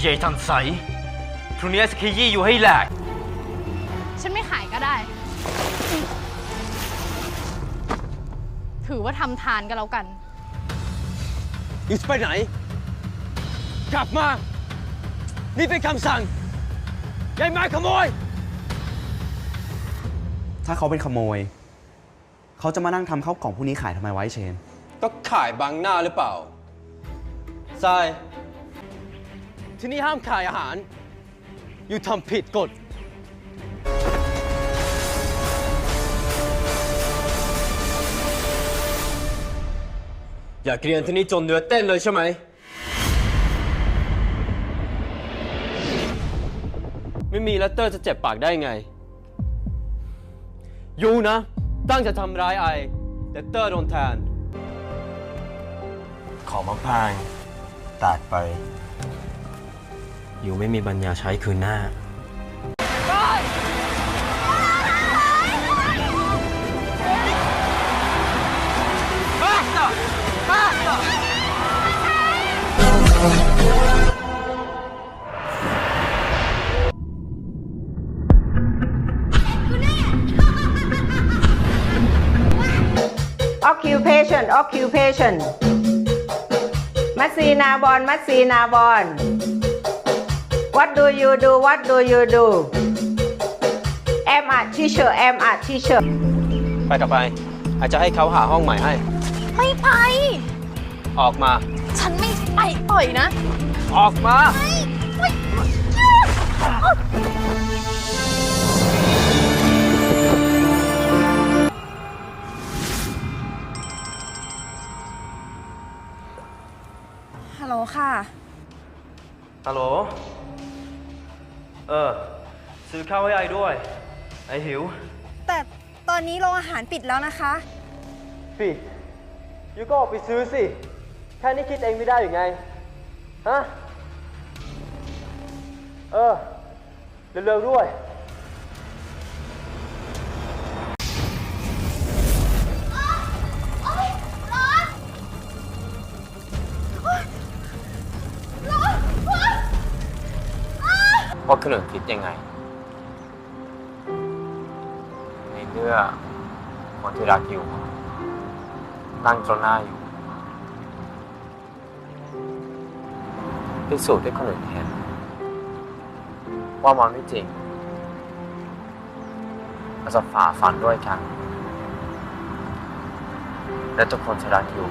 เย่ทันใสพรุ่งนี้สกียี่อยู่ให้แหลก ฉันไม่ขายก็ได้ ถือว่าทำทานกันแล้วกันยูจะไปไหน กลับมา นี่เป็นคำสั่งยายไม้ขโมย ถ้าเขาเป็นขโมย เขาจะมานั่งทำข้าวกล่องพวกนี้ขายทำไมไวะไอ้เชน ก็ขายบังหน้าหรือเปล่าทราย ที่นี่ห้ามขายอาหาร อยู่ทำผิดกฎ อยากเรียนที่นี่จนเนื้อเต้นเลยใช่ไหม ไม่มีแล้วเตอร์จะเจ็บปากได้ไง ยูนะ ตั้งจะทำร้ายไอ แต่เตอร์โดนแทน ของมาพางแตกไป อยู่ไม่มีปัญญาใช้คืนหน้า occupation occupation มัสซีนาบอลมัสซีนาบอล what do you do what do you do am a teacher am a teacher ไปกับไปอาจจะให้เขาหาห้องใหม่ให้ ไม่ไป ออกมา ฉันไม่ไปปล่อยนะ ออกมาฮัลโหลค่ะ ฮัลโหล เออ ซื้อข้าวให้ไอ้ด้วย ไอ้หิว แต่ตอนนี้โรงอาหารปิดแล้วนะคะ ปิดยูก็ออกไปซื้อสิ แค่นี้คิดเองไม่ได้หรือไง ฮะ เออ เร็วๆด้วย ว่าคนอื่นคิดยังไง ในเมื่อคนที่รักอยู่ นั่งตรงหน้าอยู่พิสูจน์ให้คนอื่นเห็นว่ามันไม่จริงเราจะฝ่าฟันด้วยกัน และทุกคนจะรักอยู่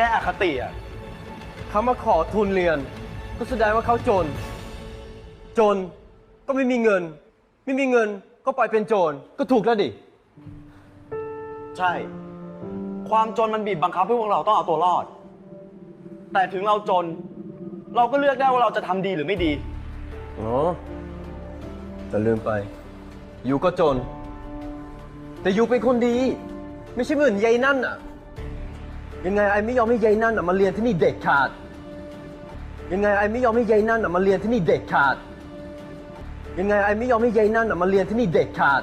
ก้อคติอะเขามาขอทุนเรียน ก็แสดงว่าเขาจน จนก็ไม่มีเงิน ไม่มีเงินก็ปล่อยเป็นโจรก็ถูกแล้วดิ ใช่ ความจนมันบีบบังคับให้พวกเราต้องเอาตัวรอด แต่ถึงเราจน เราก็เลือกได้ว่าเราจะทำดีหรือไม่ดีอ๋อแต่ลืมไปยูก็จน แต่ยูเป็นคนดี ไม่ใช่เหมือนยายนั่นอะ ยังไงไอไม่ยอมให้ยายนั่นอะมาเรียนที่นี่เด็ดขาด ยังไงไอไม่ยอมให้ยายนั่นอะมาเรียนที่นี่เด็ดขาด ยังไงไอไม่ยอมให้ยายนั่นอะมาเรียนที่นี่เด็ดขาด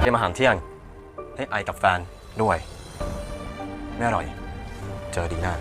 เตรียมอาหารเที่ยง ให้ไอกับแฟนด้วย ไม่อร่อย เจอดีหน้า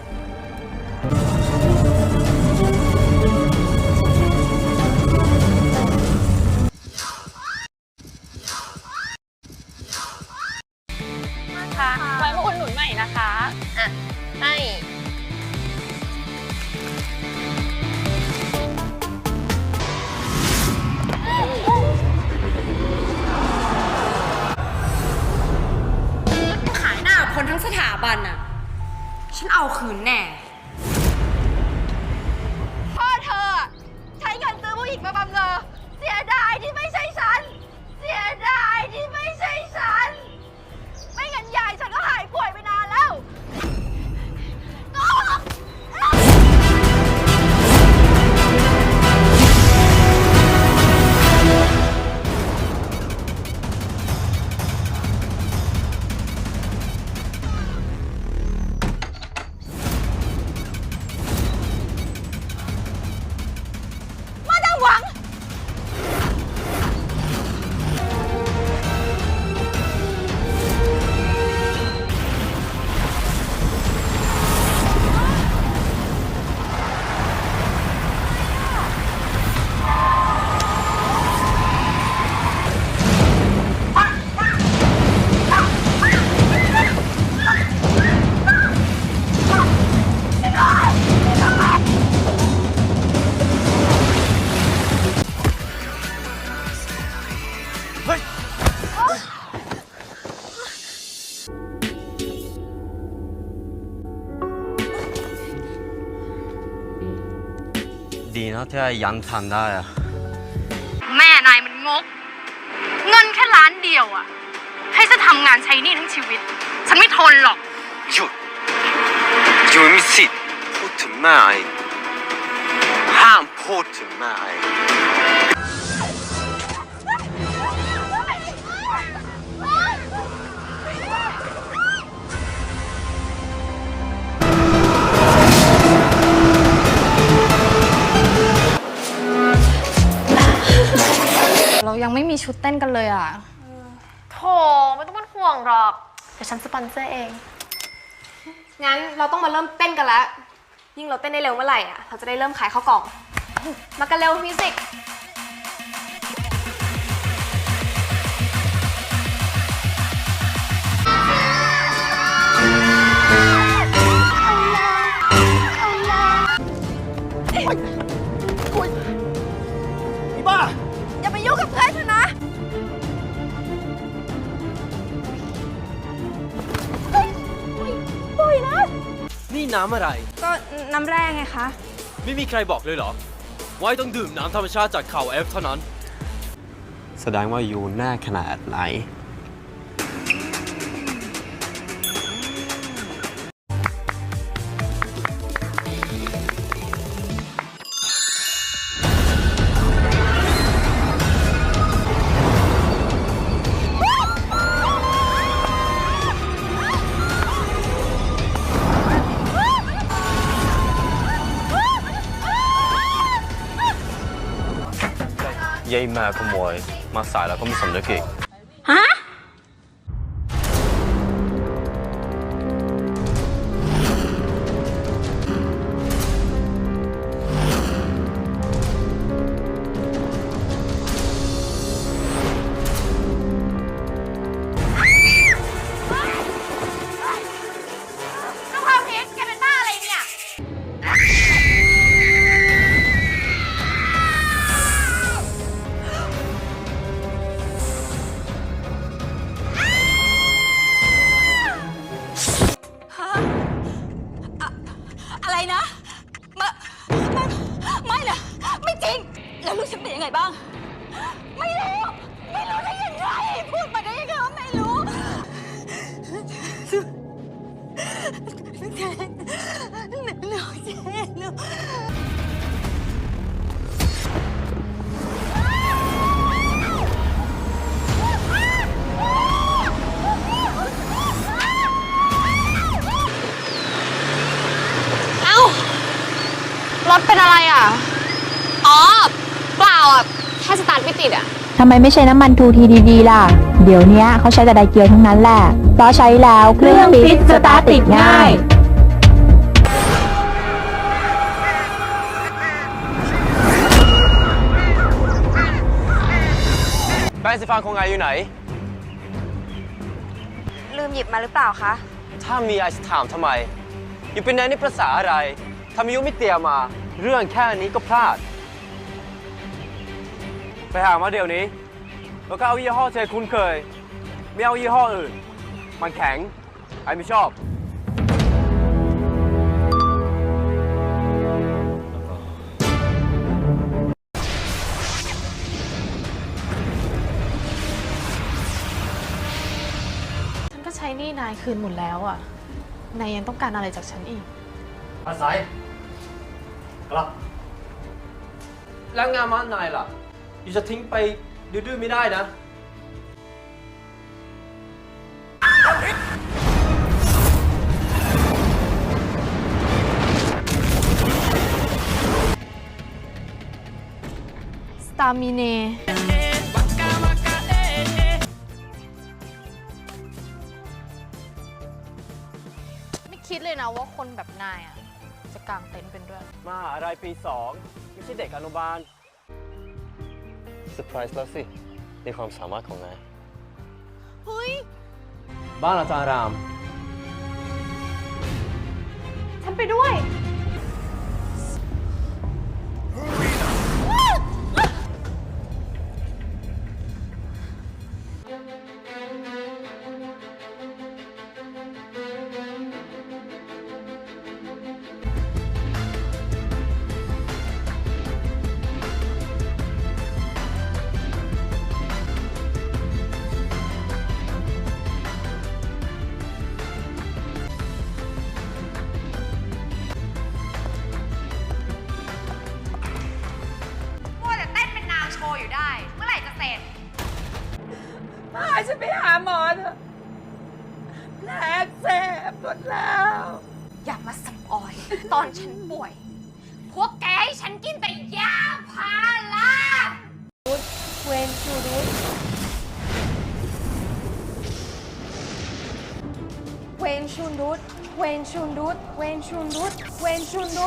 นะที่ยันทันได้อะแม่นายมันงก เงินแค่ล้านเดียวอะให้ฉันทำงานใช้หนี่ทั้งชีวิต ฉันไม่ทนหรอก หยุดหยุดมีสิทธิ์พูดถึงแม่ไอห้ามพูดถึงแม่ไอ ยังไม่มีชุดเต้นกันเลยอะ โถไม่ต้องเป็นห่วงหรอก เดี๋ยวฉันสปอนเซอร์เอง งั้นเราต้องมาเริ่มเต้นกันแล้ว ยิ่งเราเต้นได้เร็วเมื่อไหร่อะ เราจะได้เริ่มขายข้าวกล่อง มากันเร็วมิวสิก นี่น้ำอะไร ก็น้ำแร่ไงคะ ไม่มีใครบอกเลยเหรอ ว่าต้องดื่มน้ำธรรมชาติจากเขาเอฟเท่านั้น แสดงว่าอยู่แน่ขนาดไหน มาขโมย มาสายแล้วก็ไม่สำนึกอีก อ๋อเปล่าอะแค่สตาร์ทไม่ติดอะ ทำไมไม่ใช้น้ำมันทูทีดีๆล่ะ เดี๋ยวเนี้ยเขาใช้แต่ไดเกียวทั้งนั้นแหละ เพราะใช้แล้วเครื่องฟิตสตาร์ทติดง่าย แป้งสีฟันของไออยู่ไหน ลืมหยิบมาหรือเปล่าคะ ถ้ามีไอจะถามทำไม อยู่เป็นแนนนี่ภาษาอะไรทำไมยุไม่เตรียมมา เรื่องแค่นี้ก็พลาด ไปหามาเดี๋ยวนี้ แล้วก็เอายี่ห้อที่คุ้นเคย ไม่เอายี่ห้ออื่น มันแข็ง ไอไม่ชอบ ฉันก็ใช้หนี่นายคืนหมดแล้วอะ นายยังต้องการอะไรจากฉันอีก อาศัยกลับ แล้วงานมันนายล่ะ อยู่จะทิ้งไปดื้อๆไม่ได้นะ สตามิเนไม่คิดเลยนะว่าคนแบบนายอะ จะกางเต็นท์เป็นด้วย มาอะไรปีสองไม่ใช่เด็กอนุบาลเซอร์ไพรส์แล้วสิในความสามารถของนาย เฮ้ย บ้านอาจารย์ราม ฉันไปด้วย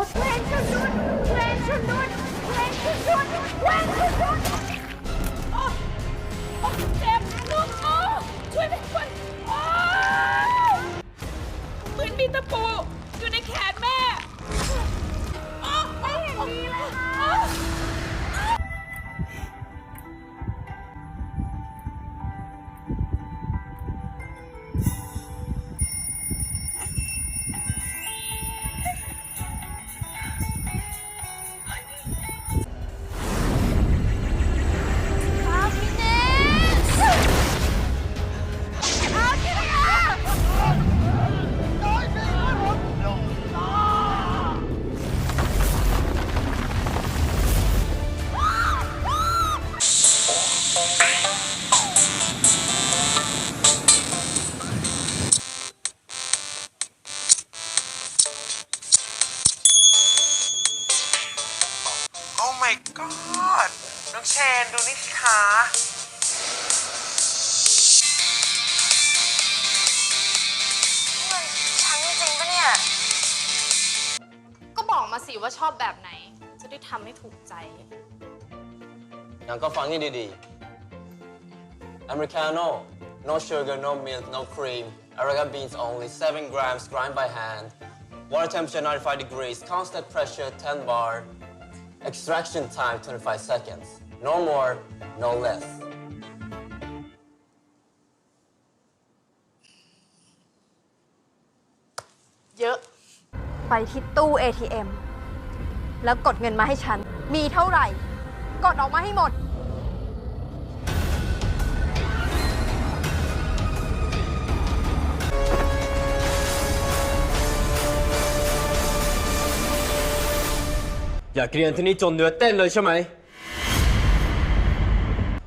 What? ทำให้ถูกใจ งั้นก็ฟังนี่ดีๆ Americano no sugar no milk no cream Arabica beans only 7 grams grind by hand water temperature 95 degrees constant pressure 10 bar extraction time 25 seconds no more no less เยอะ ไปที่ตู้ ATM แล้วกดเงินมาให้ฉัน มีเท่าไหร่ กดออกมาให้หมด อยากเรียนที่นี่จนเนื้อเต้นเลยใช่ไหม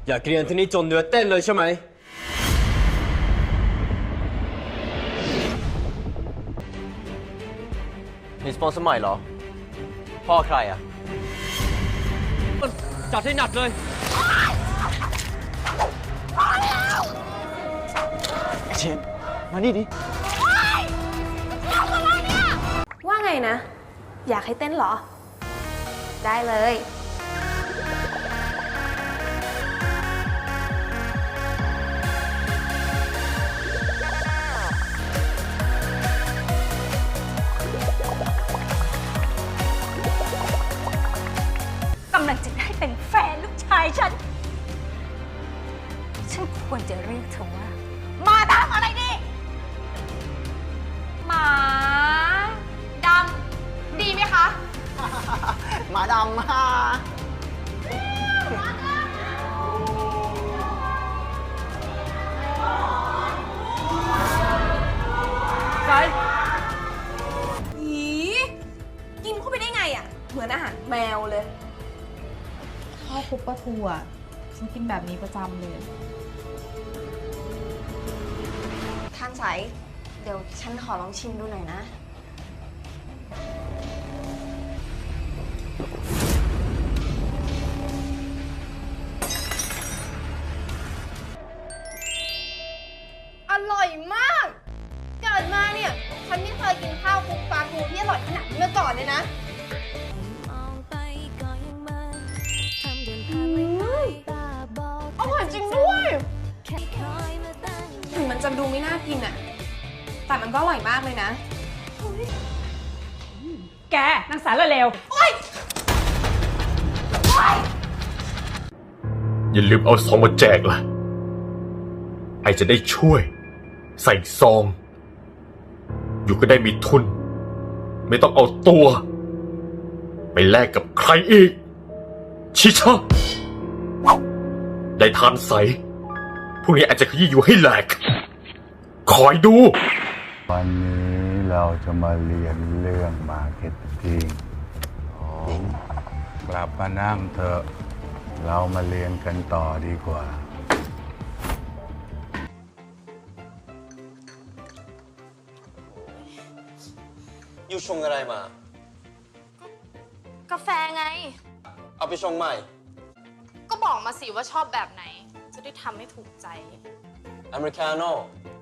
อยากเรียนที่นี่จนเนื้อเต้นเลยใช่ไหม มีสปอนเซอร์ใหม่เหรอ พ่อใครอะ จัดให้หนักเลยพชนมานี่ดิ ว่าไงนะ อยากให้เต้นเหรอ ได้เลย ไหมคะมาดำมาอีกินเข้าไปได้ไงอะ เหมือนอาหารแมวเลย ข้าวคลุกปลาทูอะฉันกินแบบนี้ประจำเลยทางสายเดี๋ยวฉันขอลองชิมดูหน่อยนะ กินอะแต่มันก็อร่อยมากเลยนะ แกนางสารเลวอย่าลืมเอาซองมาแจกล่ะ ไอจะได้ช่วย ใส่ซอง อยู่ก็ได้มีทุน ไม่ต้องเอาตัว ไปแลกกับใครอีก ชิชะได้ทานใสพวกนี้อาจจะขยี้อยู่ให้แหลก คอยดู วันนี้เราจะมาเรียนเรื่องมาร์เก็ตติ้งกลับมานั่งเถอะ เรามาเรียนกันต่อดีกว่า อยู่ชงอะไรมา กาแฟไง เอาไปชงใหม่ ก็บอกมาสิว่าชอบแบบไหน จะได้ทำให้ถูกใจ Americano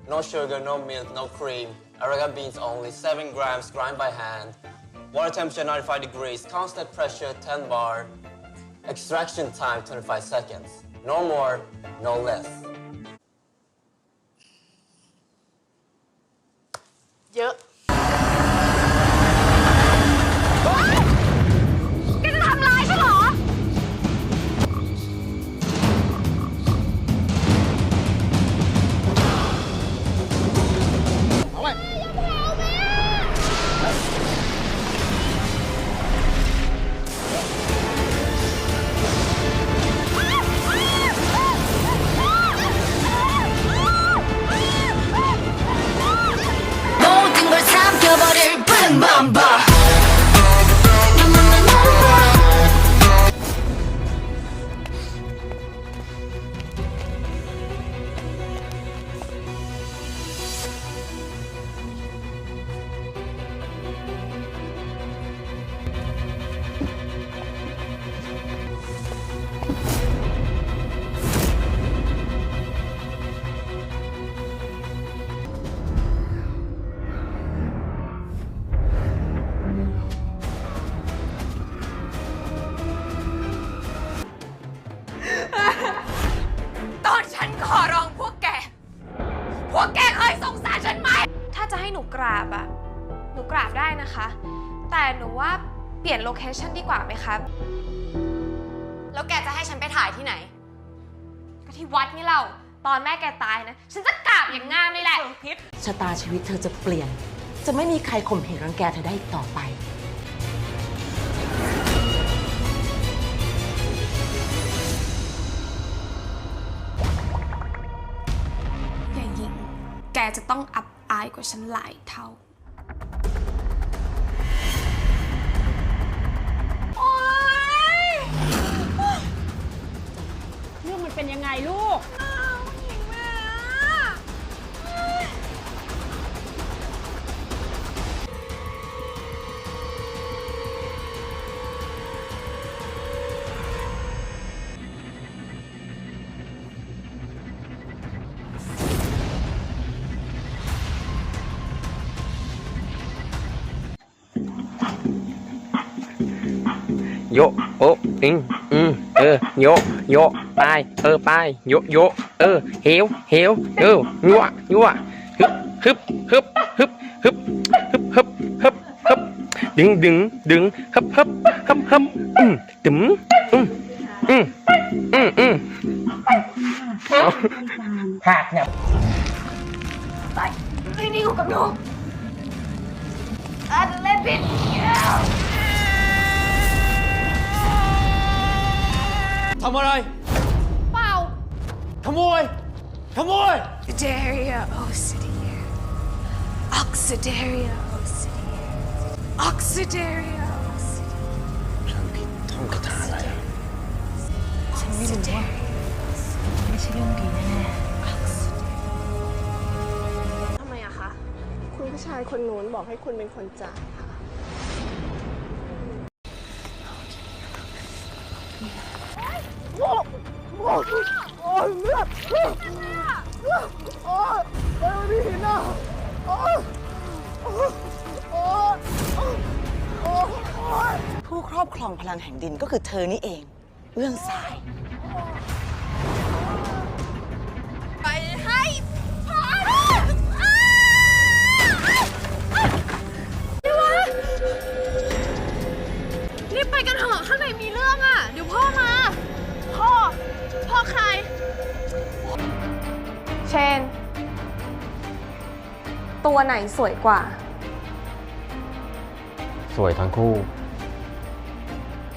no sugar no milk no cream Arabica beans only 7 grams grind by hand water temperature 95 degrees constant pressure 10 bar extraction time 25 seconds no more no less เยอะ ม่มีใครข่มเหงรังแกเธอได้อีกต่อไปอย่ายิง แกจะต้องอับอายกว่าฉันหลายเท่า เรื่องมันเป็นยังไงลูก โยโออืมอืมเออโยโยไปเออไปโยโยเออเหวเหวเออยัวยัวฮึบฮึบฮึบฮึบฮึบฮึบฮึบฮึบดึงดึงดึงฮึบฮึบฮึบฮึบอืมตึมอืมอืมอืมอืมหักเนี่ยไปที่นี่อยู่กับหนูอันเล่นผิดแล้ว ทำอะไร เปล่า ขโมย ขโมย Oxidaria Oxidia. Oxidaria Oxidia. Oxidaria Oxidia. ท่องคาถาอะไรฉันไม่รู้ว่าไม่ใช่เรื่องดีแน่ทำไมอะคะ คุณผู้ชายคนนู้นบอกให้คุณเป็นคนจ่ายค่ะ พลังแห่งดินก็คือเธอนี่เอง เรื่องสาย ไปให้พอนี่วะรีบไปกันเถอะข้างในมีเรื่องอะ เดี๋ยวพ่อมา พ่อ พ่อใคร เชน ตัวไหนสวยกว่า สวยทั้งคู่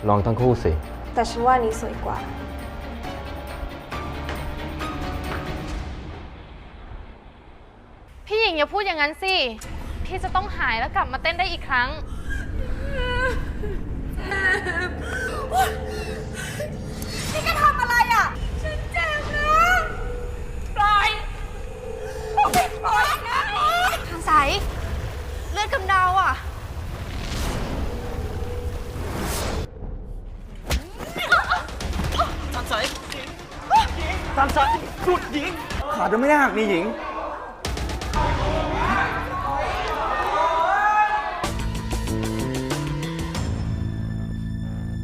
ลองทั้งคู่สิ แต่ฉันว่านี้สวยกว่า พี่หญิงอย่าพูดอย่างนั้นสิ พี่จะต้องหายแล้วกลับมาเต้นได้อีกครั้ง หยุดหญิง ขาจะไม่ได้หักนี่หญิง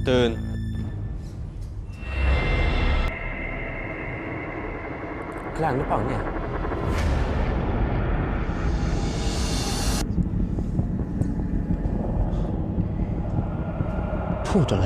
ตื่น กลางหรือเปล่าเนี่ย พูดอะไร